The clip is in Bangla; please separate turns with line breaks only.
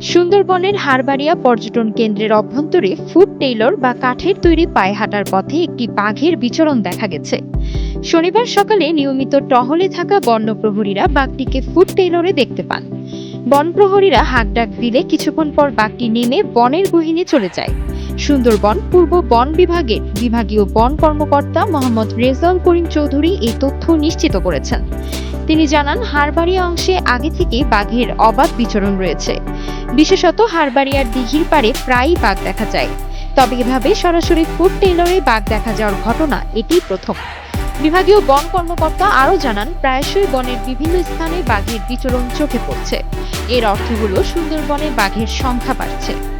সুন্দরবনের হারবাড়িয়া পর্যটন কেন্দ্রের অভ্যন্তরে ফুড টেইলর বা কাঠের তৈরি পায়ে হাঁটার পথে একটি বাঘের বিচরণ দেখা গেছে। শনিবার সকালে নিয়মিত টহলে থাকা বন্যপ্রহরীরা বাঘটিকে ফুড টেইলরে দেখতে পান। বনপ্রহরীরা হাঁক ডাক দিলে কিছুক্ষণ পর বাঘটি নেমে বনের গহীনে চলে যায়। সুন্দরবন পূর্ব বন বিভাগের বিভাগীয় বন কর্মকর্তা মোহাম্মদ রেজাউল করিম চৌধুরী এই তথ্য নিশ্চিত করেছেন। তিনি জানান হারবাড়িয়া অংশে আগে থেকেই বাঘের অবাধ বিচরণ রয়েছে। বিশেষত হারবাড়িয়ার দিঘির পাড়ে প্রায়ই বাঘ দেখা যায়। তবে এভাবে সরাসরি ফুড টেইলরে বাঘ দেখা যাওয়ার ঘটনা এটি প্রথম। বিভাগীয় বন কর্মকর্তা আরও জানান, প্রায়শই বনের বিভিন্ন স্থানে বাঘের বিচরণ চোখে পড়ছে। এর অর্থ হলো, সুন্দরবনে বাঘের সংখ্যা বাড়ছে।